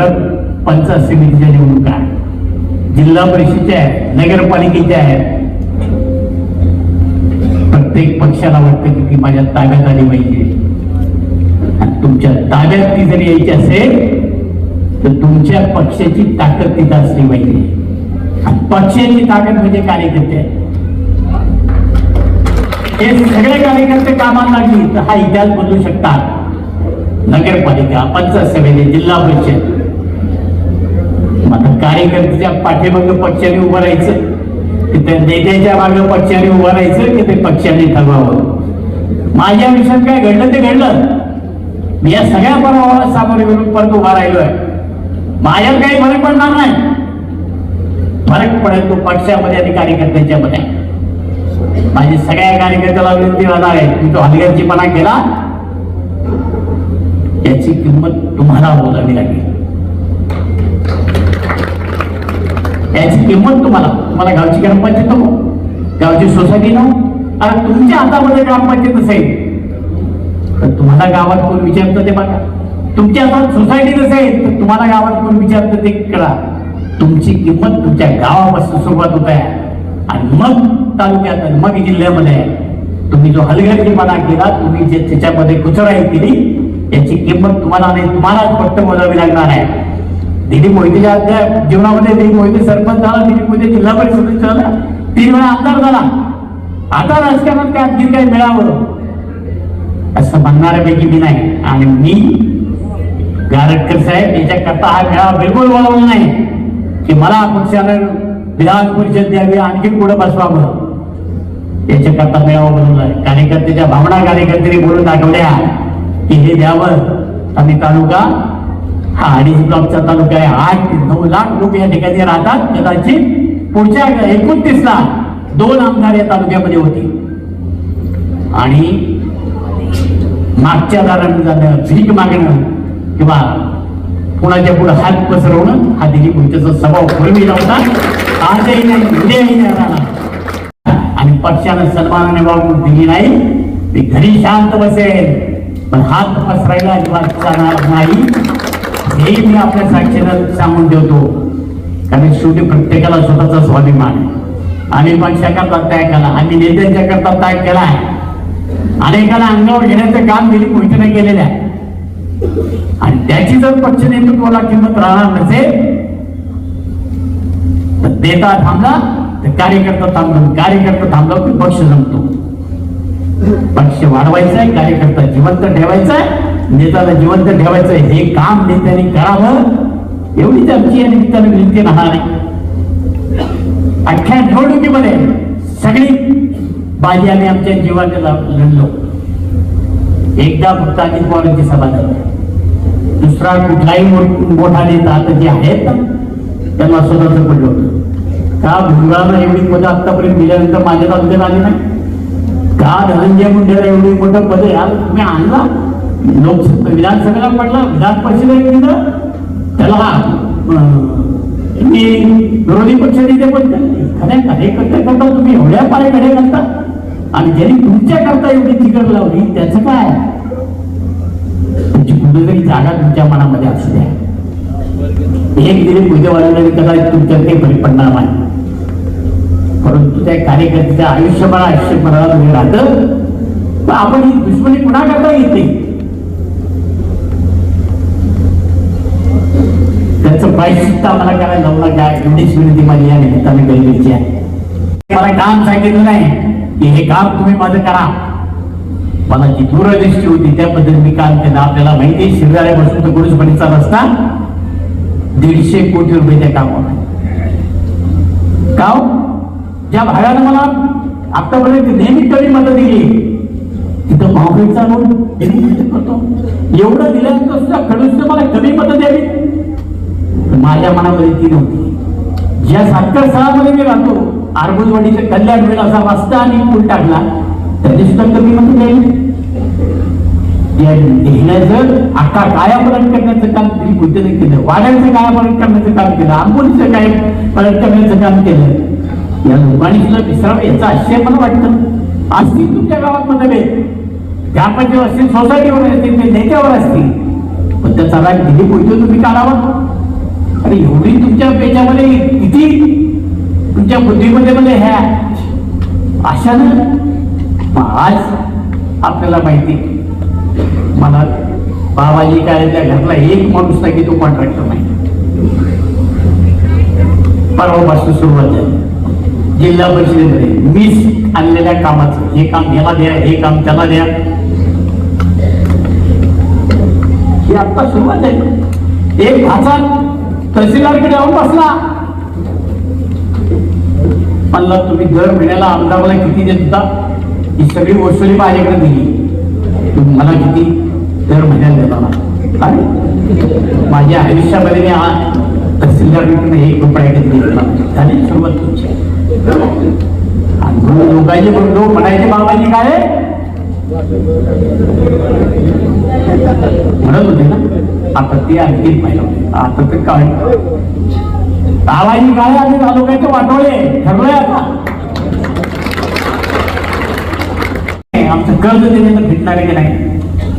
परत पंचायत समितीच्या निवडणुका जिल्हा परिषदेच्या आहेत नगरपालिकेच्या आहेत. प्रत्येक पक्षाला वाटतं की ती माझ्या ताब्यात आली पाहिजे. तुमच्या ताब्यात ती जर यायची असेल तर तुमच्या पक्षाची ताकद तिथं असली पाहिजे. पक्षाची ताकद म्हणजे कार्यकर्ते आहेत. हे सगळे कार्यकर्ते कामाला लागली तर हा इतिहास बदलू शकतात. नगरपालिका पंचायत समिती जिल्हा परिषद. आता कार्यकर्त्याच्या पाठीमागं पक्षाने उभं राहायचं की त्या नेत्याच्या मागं पक्षाने उभं राहायचं की ते पक्षाने ठरवावं. माझ्या आयुष्यात काय घडलं ते घडलं. मी या सगळ्या पराभवाला सामोरे करून परत उभा राहिलोय. माझ्यात काही फरक पडणार नाही. फरक पडेल तो पक्षामध्ये आणि कार्यकर्त्यांच्या मध्ये माझी सगळ्या कार्यकर्त्याला विनंती राहणार आहे मी तो हलगर्जीपणा केला. याची किंमत तुम्हाला बोलावी लागेल. याची किंमत तुम्हाला. तुम्हाला गावची ग्रामपंचायत नको गावची सोसायटी नको अरे तुमच्या हातामध्ये ग्रामपंचायत असेल. तर तुम्हाला गावात कोण विचारतं ते बघा. तुमच्या हातात सोसायटी नसेल तर तुम्हाला गावात कोण विचारतं ते करा तुमची किंमत तुमच्या गावापासून सुरुवात होत आहे. आणि मग तालुक्यात आणि मग जिल्ह्यामध्ये. तुम्ही जो हलगर्जीपणा केला तुम्ही जे त्याच्यामध्ये कुचराई केली याची किंमत तुम्हाला नाही तुम्हालाच फक्त मोजावी लागणार आहे. दिलीप मोहितेच्या अध्या- जीवनामध्ये दिलीप मोहिते सरपंच झाला दिलीप मोहिते जिल्हा परिषद झाला तीन वेळा आमदार झाला. आता राजकारणात त्यात आणखी काय मिळावं? असं म्हणणाऱ्यापैकी मी नाही. आणि मी गारटकर साहेब याच्याकरता हा मेळावा बिलकुल वळवला नाही. की मला पक्षानं विधान परिषद द्यावी आणखी पुढे बसवावं. याच्याकरता मेळावा बनवला आहे. कार्यकर्त्याच्या भावना कार्यकर्त्यांनी बोलून दाखवल्या की हे द्यावं. आणि तालुका हा अडीच ब्लॉकचा तालुका आहे आठ ते नऊ लाख लोक या ठिकाणी राहतात. कदाचित पुढच्या एकोणतीस ला दोन आमदार या तालुक्यामध्ये होते आणि मागच्या दारानं जाणं भीक मागणं किंवा कुणाच्या पुढे हात पसरवणं हा दिलीप पुढच्याचा स्वभाव पूर्वी नव्हता आजही नाही उद्याही नाही राहणार. आणि पक्षानं सन्मानाने वागणूक दिली नाही. ती घरी शांत बसेल. पण हात पसरायला अजिबात जाणार नाही. हेही मी आपल्या साक्षीनं सांगून ठेवतो कारण शेवटी प्रत्येकाला स्वतःचा स्वाभिमान. आम्ही पक्षाकरता त्याग केला. आम्ही नेत्यांच्या करता त्याग केला आहे. अनेकाला अंगावर घेण्याचं काम दिलीप मोहितीने केलेलं आहे. आणि त्याची जर पक्ष नेतृत्वाला किंमत राहणार नसेल तर नेता थांबला तर कार्यकर्ता थांबला. कार्यकर्ता थांबला की पक्ष जमतो. पक्ष वाढवायचा आहे कार्यकर्ता जिवंत ठेवायचा आहे नेत्याला जिवंत ठेवायचं हे काम नेत्याने करावं एवढीच आमची या निमित्ताने विनंती राहणार आहे. अख्ख्या निवडणुकीमध्ये सगळी बाजी आम्ही आमच्या जीवाने लढलो. एकदा फक्त अजित पवारांची सभा झाली. दुसरा कुठलाही मोठा नेता आता जे आहेत त्यांना स्वतःच पडलं होतं. का भुजबळांना एवढी पदं आतापर्यंत दिल्यानंतर माझ्या तालुक्यात आली नाही? का धनंजय मुंडेला एवढी मोठं पद यार तुम्ही आणला? लोकसभा विधानसभेला पडला विधान परिषदेला दिलं त्याला मी विरोधी पक्ष नेते पण एखाद्या कार्यकर्त्या करता तुम्ही एवढ्या पायकडे घालता. आणि ज्यांनी तुमच्या करता एवढी चिकट लावली त्याचं काय? तुमची कुठेतरी जागा तुमच्या मनामध्ये असू द्या. एक दिली पूजेवाल्याला कदाचित तुमच्या ते बरी पडणार नाही. परंतु त्या कार्यकर्त्याच्या आयुष्यभर आयुष्यभराला तुम्ही राहतं. आपण ही दुश्मनी पुन्हा करता येते नाही त्याचं प्रायश्चित्त मला करायला लावला काय एवढीच विनंती माझी या निमित्ताने गरजेची आहे मला काम सांगितलं नाही की हे काम तुम्ही माझं करा मला जी दूरदृष्टी होती त्या पद्धतीने मी काम केलं आपल्याला माहिती आहे शिरगाळ्यापासून तर गुरुजपणीचा रस्ता दीडशे कोटी रुपये त्या कामावर गाव ज्या भागानं मला आतापर्यंत नेहमी कमी मतं दिली तिथं महागाईचा रोड करतो एवढं दिल्यानंतर सुद्धा खडूस मला कमी मतं द्यावी माझ्या मनामध्ये ती नव्हती. ज्या साखर सहामध्ये मी राहतो आरबुजवाडीचे कल्याण वेळ असा वाचता आणि पूल टाकला त्याने सुद्धा कमी म्हणून द्यावी लिहिण्याचं देण्याचं अख्खा कायापलट करण्याचं काम तरी बुद्धीने केलं वाड्याचं कायापर्यंत करण्याचं काम केलं आंबोलीचं काय पलट करण्याचं काम केलं. या लोकांनी सुद्धा विसरावं याचा आश्चर्य मला वाटतं. असतील तुमच्या गावात मतभेद ग्रामपंचायत असतील सोसायटीवर असतील ते नेत्यावर असतील. पण त्याचा राग दिली पोहोचतो तुम्ही काढावा. आणि एवढी तुमच्या पेच्यामध्ये किती तुमच्या बुद्धीमध्ये म्हणजे ह्या. अशानं आज आपल्याला माहिती मला बाबाजी काय त्या घरातला एक माणूस नाही की तो कॉन्ट्रॅक्टर नाही. परवापासून सुरुवात झाली. जिल्हा परिषदेमध्ये मीच आणलेल्या कामाचं हे काम याला द्या हे काम त्याला द्या. हे आता सुरुवात आहे एक हजार तहसीलदारकडे जाऊन बसला. म्हणला तुम्ही दर महिन्याला आमदाराला किती देता ही सगळी वसुली माझ्याकडे दिली. तुम्ही मला किती दर महिन्याला देताना आणि माझ्या आयुष्यामध्ये मी तहसीलदारकडून तहसीलदारकडे एक रुपया कधी घेतला झाली सुरुवात तुमची. आणि लोकांचे बंधू म्हणायचे बाबाजी काय? म्हणत होते ना. आता ते आणखी पाहिलं आता ते काय? बाबाजी काय आम्ही तालुक्याचे वाटवले ठरलोय आता. नाही, आमचं कर्ज देण्याचं भेटणार की नाही?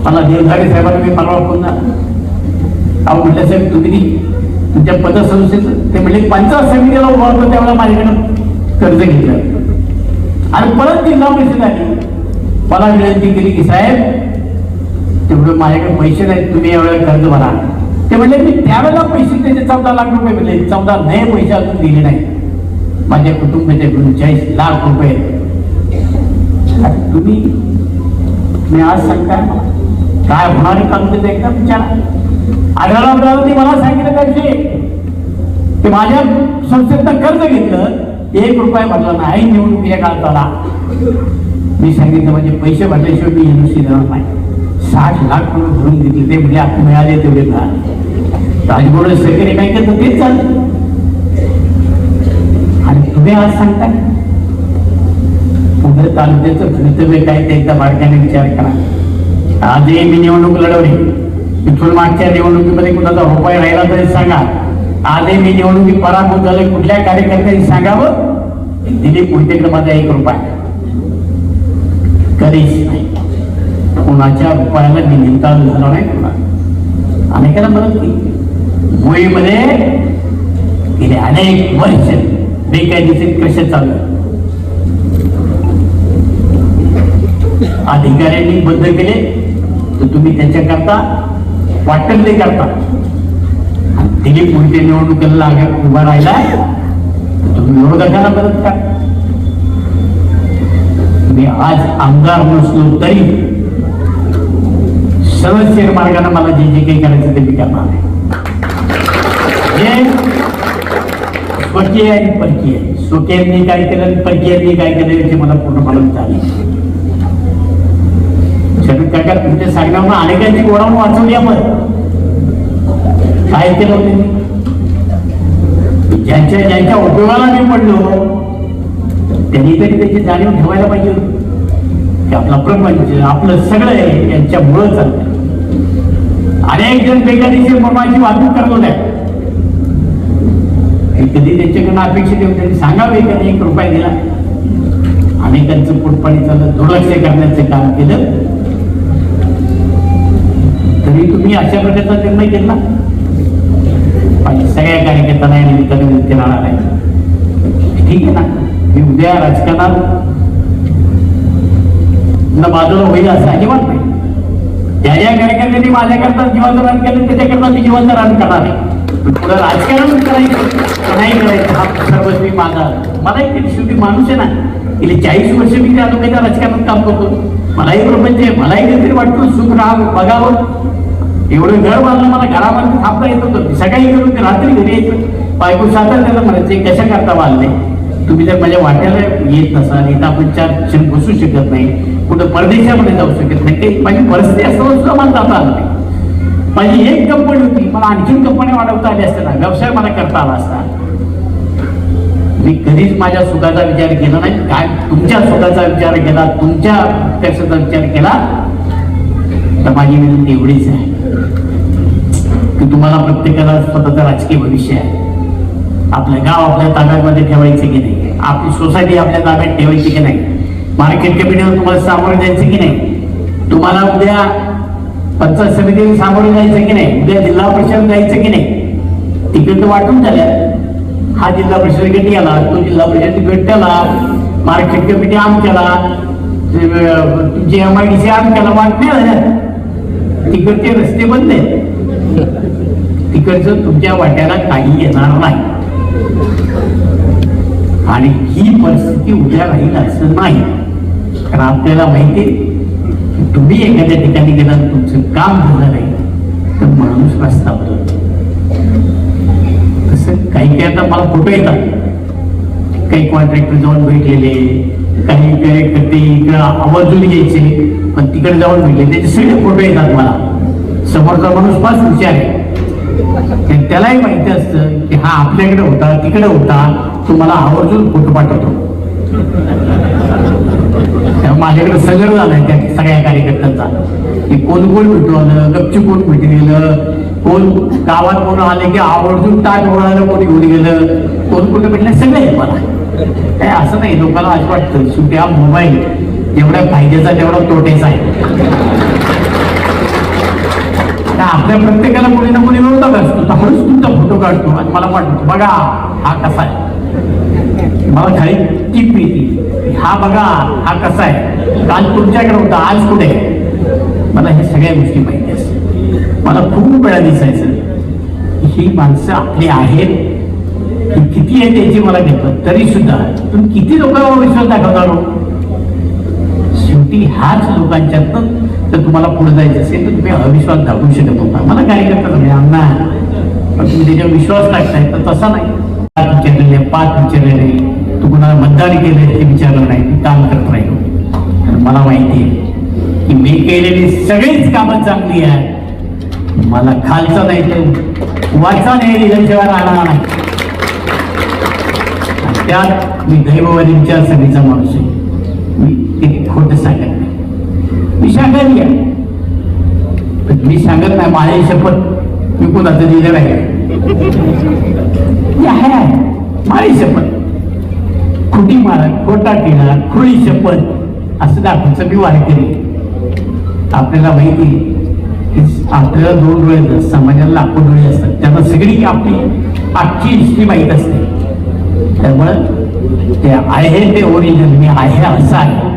मला देवधारी साहेबांना मी परवा पुन्हा अहो म्हटलं साहेब तुम्ही तुमच्या पतसंस्थेचं ते म्हणजे पंचायत समितीला उभारतो त्यावेळेला माझ्याकडं कर्ज घेतलं. आणि परत जिल्हा परिषद आली. मला विनंती केली की साहेब तेवढं माझ्याकडे पैसे नाहीत तुम्ही यावेळेला कर्ज भरा. ते म्हणले मी त्यावेळेला पैसे त्याचे चौदा लाख रुपये दिले चौदा नये पैसे अजून दिले नाही माझ्या कुटुंबाचे चाळीस लाख रुपये. तुम्ही मी आज सांगताय काय होणार आहे काम त्याचं एकदा विचारा. अमरावती मला सांगितलं पाहिजे ते की माझ्या संस्थेतनं कर्ज घेतलं. एक रुपया भरला नाही निवडणुकीच्या काळात आला मी सांगितलं म्हणजे पैसे भरल्याशिवाय मी युनिव्हर्सिटी देणार नाही. साठ लाख रुपये भरून घेतले ते म्हणजे आता मिळाले तेवढे मिळाले राजगोड सहकारी बँकेत तेच चाललं आणि तुम्ही आज सांगताय? पुढे तालुक्याचं भवितव्य काय ते एकदा बारकाने विचार करा. आजही मी निवडणूक लढवली. इथून मागच्या निवडणुकीमध्ये कुणाचा उपाय राहिला तरी सांगा. आजही मी निवडणुकी पराभूत झाले कुठल्या कार्यकर्त्यांनी सांगावं? दिलीप मोहितेकडे माझा एक रुपया. कधीच नाही. कोणाच्या रुपयाला मी निमताल झालो नाही कुणा अनेकांना मदत केली मुळीमध्ये गेले अनेक वर्ष बेकायदेशीर कसे चालू अधिकाऱ्यांनी बंद केले. तर तुम्ही त्याच्याकरता वाटत ते करता. आणि दिलीप मोहिते निवडणुकीला लाग उभा राहिला तुम्ही विरोधकांना मदत करा. मी आज आमदार नसलो तरी सरळ शेअर मार्गाने मला जे जे काही करायचं ते मी करणार आहे. स्वकीय आणि परकीय स्वकीयांनी काय केलं आणि परकीयांनी काय केलं याची मला पूर्ण मालूम झाली काका तुमच्या सांगण्यावर अनेकांची गोडाऊन वाचवली आपण काय केलं होते ज्यांच्या ज्यांच्या उपयोगाला मी पडलो त्यांनी तरी त्याची जाणीव ठेवायला पाहिजे की आपला प्रपंच आपलं सगळं आहे यांच्यामुळं चालतं अनेक जण बेकायदेशीर प्रमाणाची वाहतूक करत होत्या कधी त्यांच्याकडनं अपेक्षित होते त्यांनी सांगावे कधी एक रुपया दिला. अनेकांचं पोटपाणी चाललं दुर्लक्ष करण्याचं काम केलं. तरी तुम्ही अशा प्रकारचा निर्णय घेतला? सगळ्या कार्यकर्त्यांना या निमित्ताने विनंती राहणार आहे. ठीक आहे ना? मी उद्या राजकारणात बाजूला होईल असं अजिबात नाही. ज्या ज्या कार्यकर्त्यांनी माझ्याकरता जिवंत रान केलं त्याच्याकरता मी जिवंत रान करणार आहे. राजकारण करायचं नाही करायचं हा सर्वस्वी माझा मला एक शेवटी माणूस आहे ना गेली चाळीस वर्ष मी त्या लोकांच्या राजकारणात काम करतो. मलाही प्रपंच आहे मलाही काहीतरी वाटतो सुख राहावं बघावं. एवढं घर बांधलं मला घरामध्ये थांबता येत होतं सकाळी करून ते रात्री घरी यायचं. बायको साताऱ्याला म्हणायचे कशा करता बांधले? तुम्ही जर माझ्या वाट्याला येत नसाल इथं आपण चार क्षण बसू शकत नाही. कुठं परदेशामध्ये जाऊ शकत नाही. ते माझी परिस्थिती असताना सुद्धा मला जाता आलं नाही. माझी एक कंपनी होती मला आणखीन कंपन्या वाढवता आली असताना व्यवसाय मला करता आला असता. मी कधीच माझ्या सुखाचा विचार केला नाही. काय तुमच्या सुखाचा विचार केला तुमच्या कशाचा विचार केला तर माझी विनंती एवढीच आहे की तुम्हाला प्रत्येकाला स्वतःचं राजकीय भविष्य आहे. आपलं गाव आपल्या ताब्यामध्ये ठेवायचं की नाही? आपली सोसायटी आपल्या ताब्यात ठेवायची की नाही? मार्केट कमिटीवर तुम्हाला सामोरे जायचं की नाही? तुम्हाला उद्या पंचायत समितीला सामोरे जायचं की नाही? उद्या जिल्हा परिषद जायचं की नाही? तिकीट वाटून झाल्या हा जिल्हा परिषद तिकीट गेला तो जिल्हा परिषद तिकीट त्याला मार्केट कमिटी आम केला तुमची एम आय डी सी आम केला वाटणे झाल्या तिकडचे रस्ते बंद आहेत. तिकडचं तुमच्या वाट्याला काही येणार नाही. आणि ही परिस्थिती उद्या राहील असं नाही. कारण आपल्याला माहिती आहे? तुम्ही एखाद्या ठिकाणी गेला तुमचं काम झालं नाही तर माणूस रस्ता बदलतो. तसं काही काही आता मला फोटो येतात? काही कॉन्ट्रॅक्टर जाऊन भेटलेले काही काही ते इकडं आवर्जून घ्यायचे पण तिकडे जाऊन भेटले त्याचे सगळे फोटो येतात मला. समोरचा माणूस फार हुशार आहे. त्यालाही माहिती असतं की हा आपल्याकडे होता तिकडे होता तो मला आवर्जून फोटो पाठवतो. त्यामुळे माझ्याकडे सगळं झालंय त्या सगळ्या कार्यकर्त्यांचा. की कोण कोण भेटू आलं गपची कोण भेटी गेलं कोण गावात कोण आले की आवर्जून ताट ओढायला कोणी घेऊन गेलं कोण कोण भेटलं सगळे आहे मला. काय असं नाही लोकांना असं वाटतं शेवटी हा मोबाईल जेवढ्या फायद्याचा तेवढा तोटेचा आहे. आपल्या प्रत्येकाला कोणी ना कोणी विरोधात असतो. तर हळूच तुमचा फोटो काढतो आणि मला वाटतो बघा हा कसा आहे. मला खाली टीप येते हा बघा हा कसा आहे? काल तुमच्याकडे होता आज कुठे? आहे? मला हे सगळ्या गोष्टी माहिती असतात मला खूप वेळा दिसायचं. ही माणसं आपली आहेत. ही किती आहे त्याची मला घेतलं तरी सुद्धा तुम्ही किती लोकांवर विश्वास दाखवता हो? शेवटी ह्याच लोकांच्यातनं जर तुम्हाला पुढे जायचं असेल तर तुम्ही अविश्वास दाखवू शकत होता मला काय करता तुम्ही? अन्ना पण तुम्ही त्याच्यावर विश्वास टाकताय तर तसा नाही. पाच विचारलेले पाच विचारलेले. तू कुणाला मतदान केलं ते विचारलं नाही तू काम करत राहिलो. मला माहिती आहे की मी केलेली सगळीच कामं चांगली आहे मला खालचा नाही तर वाचा नाही दिल्याशिवाय राहणार नाही. त्यात मी दैववादींच्या विचारसरणीचा माणूस आहे. मी ते खोटं सांगत नाही. मी शाकाहारी आहे. मी सांगत नाही माझी शपथ मी कोणाचं दिलं नाही. आहे. माझी शपथ. खुटी मारा खोटा केला खुळी शपथ असं दाखवायचं मी केली. आपल्याला माहिती की आपल्याला दोन डोळे असतात समाजाला लाखो डोळे असतात. त्यांना सगळी आपली आजची हिस्ट्री माहीत असते. त्यामुळं ते आहे ते ओरिजिनल मी आहे असा आहे.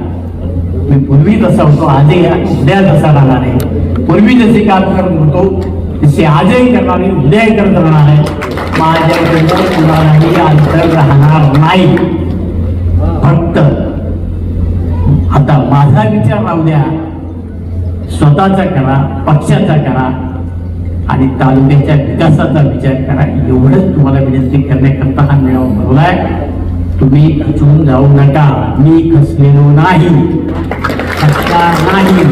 मी पूर्वी तसा होतो आजही उद्या तसा राहणार आहे. पूर्वी जसे काम करत होतो तसे आजही करणार आहे उद्याही करत राहणार आहे. माझ्याकडनं कुणालाही अंतर राहणार नाही. फक्त आता माझा विचार राहू द्या. स्वतःचा करा पक्षाचा करा आणि तालुक्याच्या विकासाचा विचार करा. एवढंच तुम्हाला विनंती करण्याकरता हा मेळावा भरलाय. तुम्ही खचून जाऊ नका. मी खचलेलो नाही. नाही.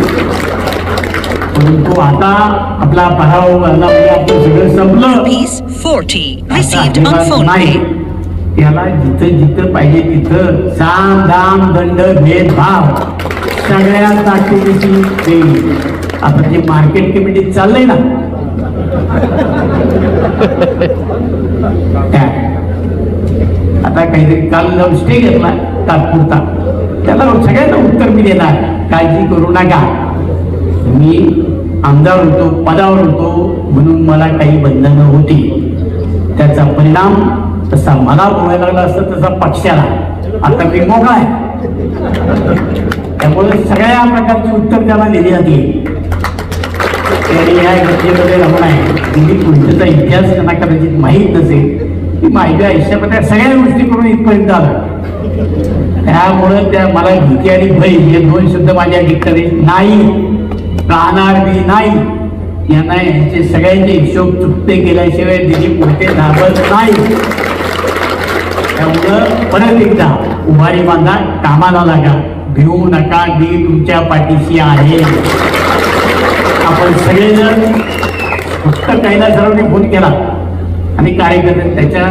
परंतु आता आपला पराभव झाला म्हणजे सगळं संपलं. Rupees 40. आता received on अजिबात phone नाही. त्याला जिथं जिथं पाहिजे तिथं साम दाम दंड भेदभाव सगळ्या ताकदीची देईल आता जे मार्केट कमिटी चाललंय ना आता काहीतरी काल जाऊन स्टे घेतला तात्पुरता. त्याला सगळ्यांना उत्तर मी देणार. काळजी करू नका. मी आमदार होतो पदावर होतो म्हणून मला काही बंधनं होती. त्याचा परिणाम तसा मला बोलायला लागला असतं तसा पक्षाला आता मी मोकळा आहे. त्यामुळे सगळ्या प्रकारची उत्तर त्याला दिली जाते. त्यांनी या घटनेमध्ये राहून आहे. दिलीप पुढचा इतिहास त्यांना कदाचित माहीत नसेल. की माझ्या आयुष्यामध्ये सगळ्या गोष्टी करून इथपर्यंत आलं. त्यामुळं त्या मला भीती आणि भय हे दोन शब्द माझ्या ठिकाणी नाही राहणार मी नाही. यांना यांचे सगळ्यांचे हिशोब चुकते केल्याशिवाय दिली पुढे धाबत नाही. त्यामुळं परत एकदा उभारी बांधा कामाला लागा. भिवू नका मी तुमच्या पाठीशी आहे. आपण सगळेजण फक्त कैलासरावने फोन केला. आणि कार्यकर्ते त्याच्या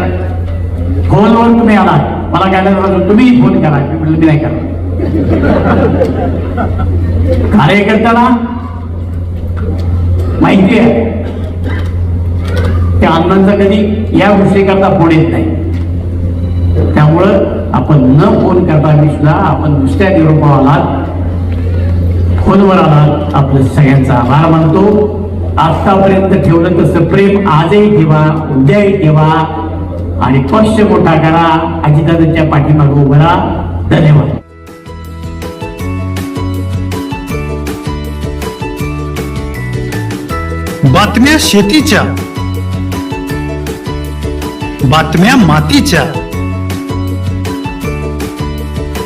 फोनवर तुम्ही आला मला कैलासराव तुम्ही फोन करा. मी म्हटलं मी नाही करा कार्यकर्त्याला माहिती आहे. त्या अण्णांचा कधी या गोष्टीकरता फोन येत नाही. आपण न फोन करता मी सुद्धा आपण दुसऱ्या निरोपावर आलात फोनवर आलात. आपलं सगळ्यांचा आभार मानतो. आतापर्यंत ठेवलं तसं प्रेम आजही ठेवा उद्याही ठेवा. आणि पक्ष मोठा करा. अजितदादांच्या पाठीमागे उभं राहा. धन्यवाद. बातम्या शेतीच्या बातम्या मातीच्या.